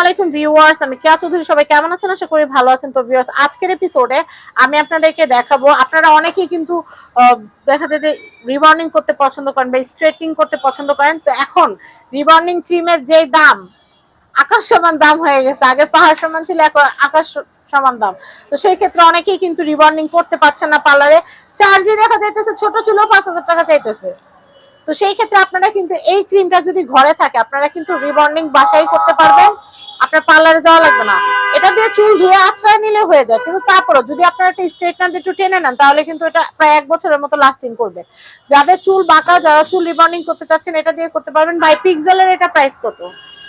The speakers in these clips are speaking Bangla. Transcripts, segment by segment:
আলাইকুম ভিউয়ার্স, আমি কেয়া চৌধুরী, সবাই কেমন আছেন? আশা করি ভালো আছেন। তো ভিউয়ার্স, আজকের এপিসোডে আমি আপনাদেরকে দেখাবো, আপনারা অনেকেই কিন্তু দেখা যায় যে রিবর্নিং করতে পছন্দ করেন বা করতে পছন্দ করেন। তো এখন রিবর্নিং ক্রিমের যে দাম, আকাশ সমান দাম হয়ে গেছে। আগে পাহাড় সমান ছিল, এখন আকাশ সমান দাম। তো সেই ক্ষেত্রে অনেকেই কিন্তু রিবর্নিং করতে পারছেন না পার্লারে। চার্জ দেখা যাইতেছে, ছোট ছিল, পাঁচ হাজার টাকা চাইতেছে। তো সেই ক্ষেত্রে আপনারা কিন্তু এই ক্রিমটা যদি ঘরে থাকে আপনারা কিন্তু রিবন্ডিং বাসায় করতে পারবেন। আপনার পার্লারে যাওয়া লাগবে না। এটা দিয়ে চুল ধুয়ে আশ্রয় নিলে হয়ে যায়। কিন্তু তারপরও যদি আপনারা একটা স্ট্রেটনার একটু টেনে নেন তাহলে কিন্তু এটা প্রায় এক বছরের মতো লাস্টিং করবে। যাদের চুল বাঁকা যারা চুল রিবন্ডিং করতে চাচ্ছেন এটা দিয়ে করতে পারবেন। বাই পিক্সেলের এটা প্রাইস কত?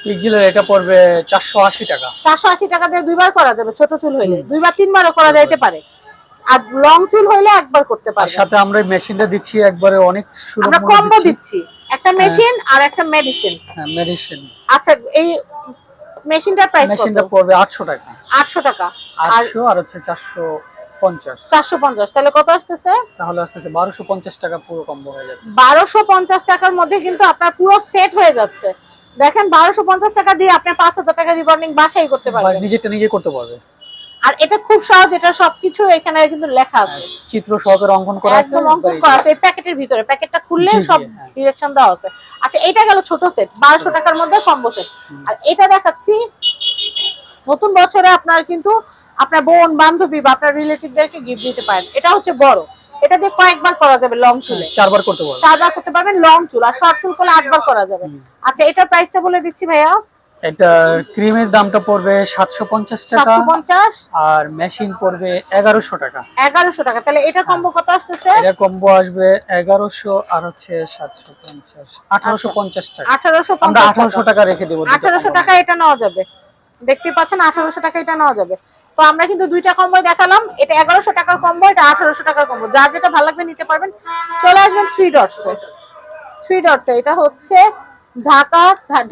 পিকজিলের এটা পড়বে চারশো আশি টাকা। চারশো আশি টাকা দিয়ে দুইবার করা যাবে ছোট চুল হইলে। দুইবার তিনবারও করা যাইতে পারে। আর লং চুল হইলে একবার করতে পারবেন। সাথে আমরা মেশিনটা দিচ্ছি একবারে অনেক সুলভ আমরা কম্বো দিচ্ছি। একটা মেশিন আর একটা মেডিসিন হ্যাঁ মেডিসিন আচ্ছা এই মেশিনটার প্রাইস কত? মেশিনটা পড়বে আটশো টাকা। আটশো টাকা। আর আটশো আর হচ্ছে চারশো পঞ্চাশ। চারশো পঞ্চাশ। তাহলে কত আসতেছে? তাহলে আসতেছে বারোশো পঞ্চাশ টাকা পুরো কম্বো হয়ে যাচ্ছে। বারোশো পঞ্চাশ টাকার মধ্যে কিন্তু আপনার পুরো সেট হয়ে যাচ্ছে। দেখেন বারোশো পঞ্চাশ টাকা দিয়ে আপনি পাঁচ হাজার টাকা রিবন্ডিং বাসাই করতে পারবেন। নিজেরটা নিজে করতে পারবে। আর এটা খুব সহজ এটা সবকিছু এখানে কিন্তু লেখা আছে। চিত্র সহকারে অঙ্কন করা আছে একদম অঙ্কন করা আছে এই প্যাকেটের ভিতরে। প্যাকেটটা খুললে সব হ্যাঁ। ডিরেকশন দেওয়া আছে। আচ্ছা এটা গেল ছোট সেট বারোশো টাকার মধ্যে কম্বো সেট আর এটা দেখাচ্ছি নতুন বছরে আপনার কিন্তু আপনার বোন বান্ধবী বা আপনার রিলেটিভদেরকে গিফট দিতে পারেন। এটা হচ্ছে বড়। এটা দিয়ে কয়েকবার করা যাবে লং চুলে। চারবার করতে পারবে চারবার করতে পারবেন লং চুল আর শর্ট চুল করলে আটবার করা যাবে। আচ্ছা এটার প্রাইসটা বলে দিচ্ছি ভাইয়া। এটা ক্রিমের দামটা পড়বে সাতশো পঞ্চাশ টাকা। সাতশো পঞ্চাশ? আর মেশিন পড়বে এগারোশো টাকা। এগারোশো টাকা। তাহলে এটা কম্বো কত আসতেছে? এটা কম্বো আসবে এগারোশো আর হচ্ছে সাতশো পঞ্চাশ। আঠারোশো পঞ্চাশ টাকা। আঠারোশো আমরা আঠারোশো টাকা রেখে দেবো দুটো আঠারোশো combo টাকা এটা নেওয়া যাবে। দেখতে পাচ্ছেন আঠারোশো টাকা এটা নেওয়া যাবে। তো আমরা কিন্তু দুইটা কম্বো দেখালাম। এটা এগারোশো টাকার কম্বো এটা আঠারোশো টাকার কম্বো। যার যেটা ভালো লাগবে নিতে পারবেন। চলে আসবেন থ্রি ডটস থ্রি ডটস এটা হচ্ছে ঢাকা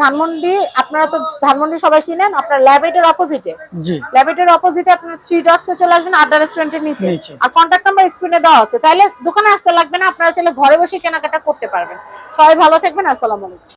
ধানমন্ডি আপনারা তো ধানমন্ডি সবাই চিনেন আপনার ল্যাবেটের অপোজিটে জি। ল্যাবেটের অপোজিটে আপনার থ্রি ডটস চলে আসবেন আড্ডা রেস্টুরেন্টের নিচে। নিচে। আর কন্ট্যাক্ট নাম্বার স্ক্রিনে দেওয়া আছে। চাইলে দোকানে আসতে লাগবে না আপনারা চাইলে ঘরে বসে কেনাকাটা করতে পারবেন। সবাই ভালো থাকবেন আসসালামু আলাইকুম।